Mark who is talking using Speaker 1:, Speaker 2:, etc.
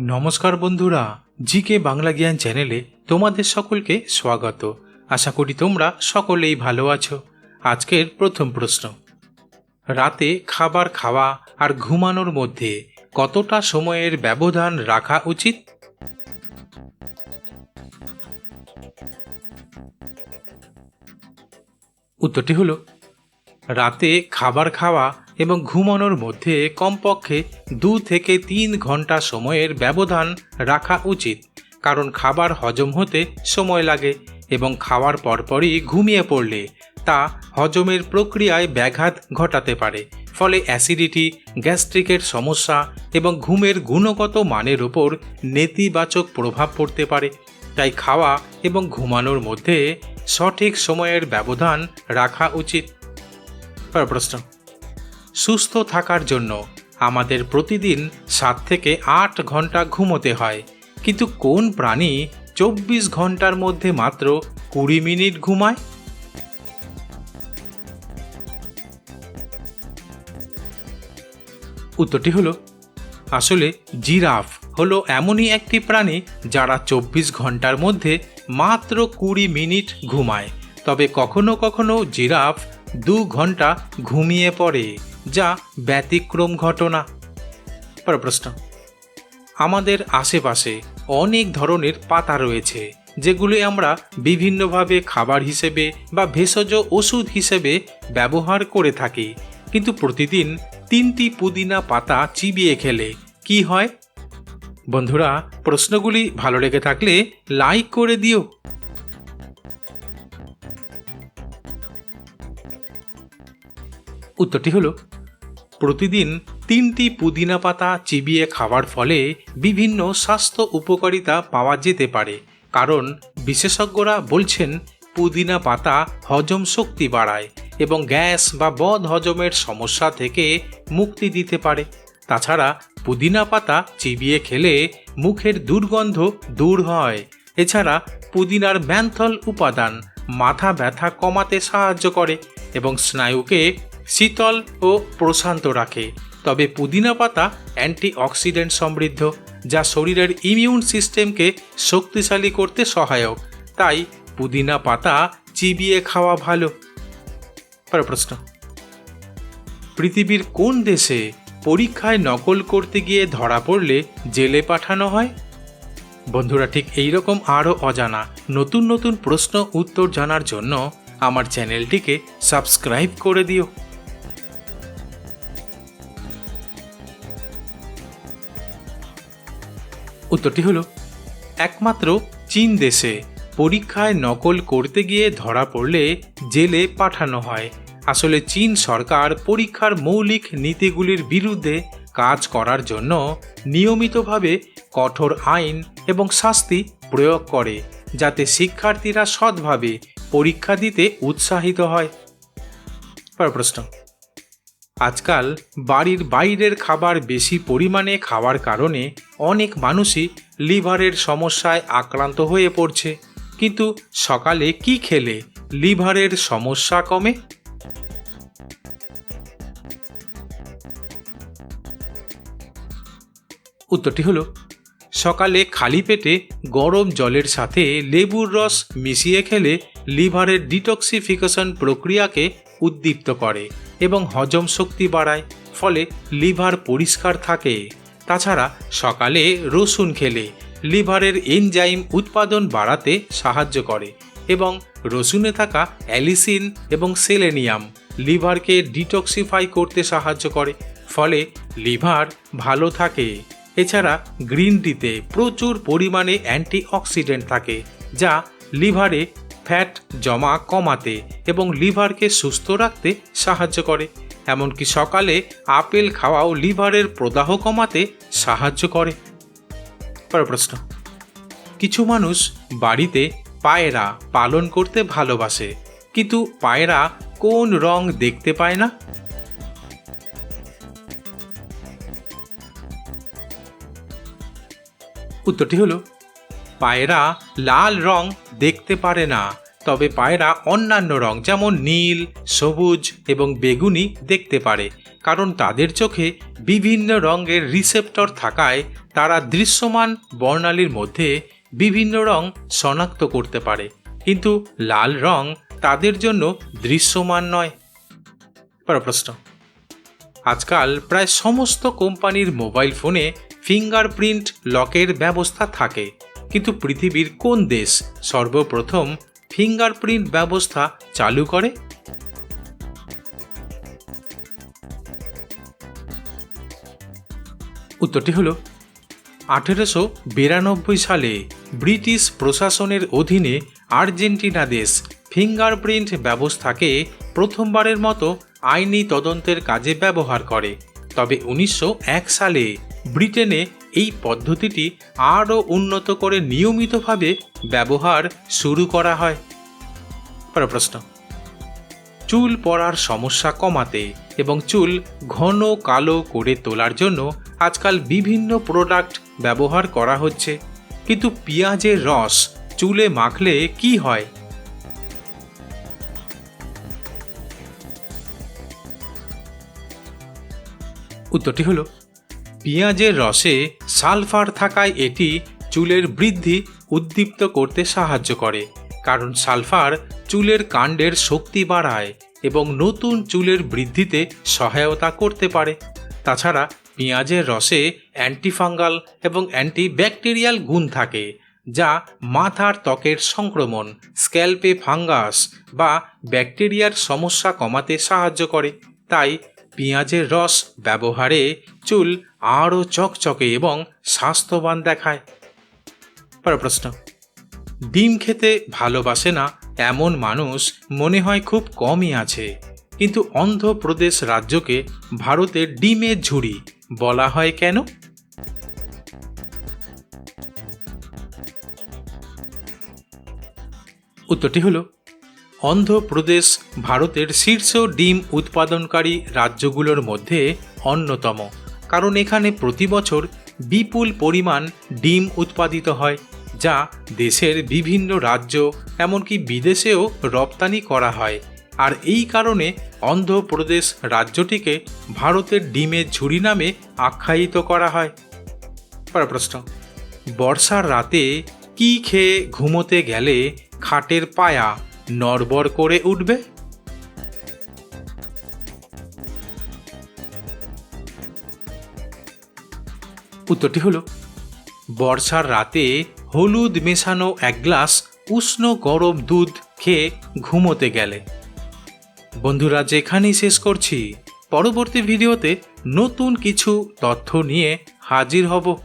Speaker 1: নমস্কার বন্ধুরা জি কে বাংলা জ্ঞান চ্যানেলে তোমাদের সকলকে স্বাগত। আশা করি তোমরা সকলেই ভালো আছো। আজকের প্রথম প্রশ্ন। রাতে খাবার খাওয়া আর ঘুমানোর মধ্যে কতটা সময়ের ব্যবধান রাখা উচিত? উত্তরটি হলো, রাতে খাবার খাওয়া এবং ঘুমানোর মধ্যে কমপক্ষে দু থেকে তিন ঘণ্টা সময়ের ব্যবধান রাখা উচিত, কারণ খাবার হজম হতে সময় লাগে এবং খাওয়ার পরপরই ঘুমিয়ে পড়লে তা হজমের প্রক্রিয়ায় ব্যাঘাত ঘটাতে পারে। ফলে অ্যাসিডিটি, গ্যাস্ট্রিকের সমস্যা এবং ঘুমের গুণগত মানের উপর নেতিবাচক প্রভাব পড়তে পারে। তাই খাওয়া এবং ঘুমানোর মধ্যে সঠিক সময়ের ব্যবধান রাখা উচিত। প্রশ্ন। সুস্থ থাকার জন্য আমাদের প্রতিদিন সাত থেকে আট ঘণ্টা ঘুমোতে হয়। কিন্তু কোন প্রাণী চব্বিশ ঘণ্টার মধ্যে মাত্র কুড়ি মিনিট ঘুমায়? উত্তরটি হলো, আসলে জিরাফ হলো এমনই একটি প্রাণী যারা চব্বিশ ঘণ্টার মধ্যে মাত্র কুড়ি মিনিট ঘুমায়। তবে কখনো কখনো জিরাফ দু ঘণ্টা ঘুমিয়ে পড়ে। যা ব্যতিক্রম ঘটনা। পরের প্রশ্ন। আমাদের আশেপাশে অনেক ধরনের পাতা রয়েছে, যেগুলি আমরা বিভিন্নভাবে খাবার হিসেবে বা ভেষজ ওষুধ হিসেবে ব্যবহার করে থাকি, কিন্তু প্রতিদিন তিনটি পুদিনা পাতা চিবিয়ে খেলে কি হয়? বন্ধুরা, প্রশ্নগুলি ভালো লেগে থাকলে লাইক করে দিও। উত্তরটি হলো প্রতিদিন তিনটি পুদিনা পাতা চিবিয়ে খাওয়ার ফলে বিভিন্ন স্বাস্থ্য উপকারিতা পাওয়া যেতে পারে। কারণ বিশেষজ্ঞরা বলছেন, পুদিনা পাতা হজম শক্তি বাড়ায় এবং গ্যাস বা বদ হজমের সমস্যা থেকে মুক্তি দিতে পারে। তাছাড়া পুদিনা পাতা চিবিয়ে খেলে মুখের দুর্গন্ধ দূর হয়। এছাড়া পুদিনার ম্যান্থল উপাদান মাথা ব্যথা কমাতে সাহায্য করে এবং স্নায়ুকে শীতল ও প্রশান্ত রাখে। তবে পুদিনা পাতা অ্যান্টিঅক্সিডেন্ট সমৃদ্ধ, যা শরীরের ইমিউন সিস্টেমকে শক্তিশালী করতে সহায়ক। তাই পুদিনা পাতা চিবিয়ে খাওয়া ভালো। প্রশ্ন। পৃথিবীর কোন দেশে পরীক্ষায় নকল করতে গিয়ে ধরা পড়লে জেলে পাঠানো হয়? বন্ধুরা, ঠিক এই রকম আরও অজানা, নতুন নতুন প্রশ্ন উত্তর জানার জন্য আমার চ্যানেলটিকে সাবস্ক্রাইব করে দিও। উত্তরটি হলো, একমাত্র চীন দেশে পরীক্ষায় নকল করতে গিয়ে ধরা পড়লে জেলে পাঠানো হয়। আসলে চীন সরকার পরীক্ষার মৌলিক নীতিগুলির বিরুদ্ধে কাজ করার জন্য নিয়মিতভাবে কঠোর আইন এবং শাস্তি প্রয়োগ করে, যাতে শিক্ষার্থীরা সৎভাবে পরীক্ষা দিতে উৎসাহিত হয়। প্রশ্ন। আজকাল বাড়ির বাইরের খাবার বেশি পরিমাণে খাওয়ার কারণে অনেক মানুষই লিভারের সমস্যায় আক্রান্ত হয়ে পড়ছে। কিন্তু সকালে কি খেলে? লিভারের সমস্যা কমে? উত্তরটি হলো, সকালে খালি পেটে গরম জলের সাথে লেবুর রস মিশিয়ে খেলে লিভারের ডিটক্সিফিকেশন প্রক্রিয়াকে উদ্দীপ্ত করে এবং হজম শক্তি বাড়ায়, ফলে লিভার পরিষ্কার থাকে। তাছাড়া সকালে রসুন খেলে লিভারের এনজাইম উৎপাদন বাড়াতে সাহায্য করে এবং রসুনে থাকা অ্যালিসিন এবং সেলেনিয়াম লিভারকে ডিটক্সিফাই করতে সাহায্য করে, ফলে লিভার ভালো থাকে। এছাড়া গ্রিন টিতে প্রচুর পরিমাণে অ্যান্টিঅক্সিডেন্ট থাকে, যা লিভারে ফ্যাট জমা কমাতে এবং লিভারকে সুস্থ রাখতে সাহায্য করে। এমনকি সকালে আপেল খাওয়াও লিভারের প্রদাহ কমাতে সাহায্য করে। প্রশ্ন। কিছু মানুষ বাড়িতে পায়রা পালন করতে ভালোবাসে, কিন্তু পায়রা কোন রং দেখতে পায় না? উত্তরটি হলো পায়রা লাল রং দেখতে পারে না। তবে পায়রা অন্যান্য রং, যেমন নীল, সবুজ এবং বেগুনি দেখতে পারে, কারণ তাদের চোখে বিভিন্ন রঙের রিসেপ্টর থাকায় তারা দৃশ্যমান বর্ণালীর মধ্যে বিভিন্ন রং শনাক্ত করতে পারে। কিন্তু লাল রং তাদের জন্য দৃশ্যমান নয়। পরের প্রশ্ন। আজকাল প্রায় সমস্ত কোম্পানির মোবাইল ফোনে ফিঙ্গারপ্রিন্ট লকের ব্যবস্থা থাকে। কিন্তু পৃথিবীর কোন দেশ সর্বপ্রথম ফিঙ্গারপ্রিন্ট ব্যবস্থা চালু করে? উত্তরটি হলো, আঠেরোশো বিরানব্বই সালে ব্রিটিশ প্রশাসনের অধীনে আর্জেন্টিনা দেশ ফিঙ্গারপ্রিন্ট ব্যবস্থাকে প্রথমবারের মতো আইনি তদন্তের কাজে ব্যবহার করে। তবে উনিশশো এক সালে ব্রিটেনে এই পদ্ধতিটি আরও উন্নত করে নিয়মিতভাবে ব্যবহার শুরু করা হয়। পরের প্রশ্ন। চুল পড়ার সমস্যা কমাতে এবং চুল ঘন কালো করে তোলার জন্য আজকাল বিভিন্ন প্রোডাক্ট ব্যবহার করা হচ্ছে। কিন্তু পেঁয়াজের রস চুলে মাখলে কি হয়? উত্তরটি হলো, পেঁয়াজের রসে সালফার থাকায় এটি চুলের বৃদ্ধি উদ্দীপ্ত করতে সাহায্য করে, কারণ সালফার চুলের কাণ্ডের শক্তি বাড়ায় এবং নতুন চুলের বৃদ্ধিতে সহায়তা করতে পারে। তাছাড়া, পেঁয়াজের রসে অ্যান্টিফাঙ্গাল এবং অ্যান্টিব্যাকটেরিয়াল গুণ থাকে, যা মাথার ত্বকের সংক্রমণ, স্ক্যাল্পে ফাঙ্গাস বা ব্যাকটেরিয়ার সমস্যা কমাতে সাহায্য করে। তাই পেঁয়াজের রস ব্যবহারে চুল আরও চকচকে এবং স্বাস্থ্যবান দেখায়। পরের প্রশ্ন। ডিম খেতে ভালোবাসে না এমন মানুষ মনে হয় খুব কমই আছে। কিন্তু অন্ধ্রপ্রদেশ রাজ্যকে ভারতের ডিমের ঝুড়ি বলা হয় কেন? উত্তরটি হলো অন্ধ্রপ্রদেশ ভারতের শীর্ষ ডিম উৎপাদনকারী রাজ্যগুলোর মধ্যে অন্যতম। কারণ এখানে প্রতি বছর বিপুল পরিমাণ ডিম উৎপাদিত হয়, যা দেশের বিভিন্ন রাজ্য এমনকি বিদেশেও রপ্তানি করা হয়। আর এই কারণে অন্ধ্রপ্রদেশ রাজ্যটিকে ভারতের ডিমের ঝুড়ি নামে আখ্যায়িত করা হয়। প্রশ্ন, বর্ষার রাতে কি খেয়ে ঘুমোতে গেলে খাটের পায়া নড়বড় করে উঠবে? উত্তরটি হলো, বর্ষার রাতে হলুদ মেশানো এক গ্লাস উষ্ণ গরম দুধ খেয়ে ঘুমোতে গেলে। বন্ধুরা, যেখানেই শেষ করছি, পরবর্তী ভিডিওতে নতুন কিছু তথ্য নিয়ে হাজির হব।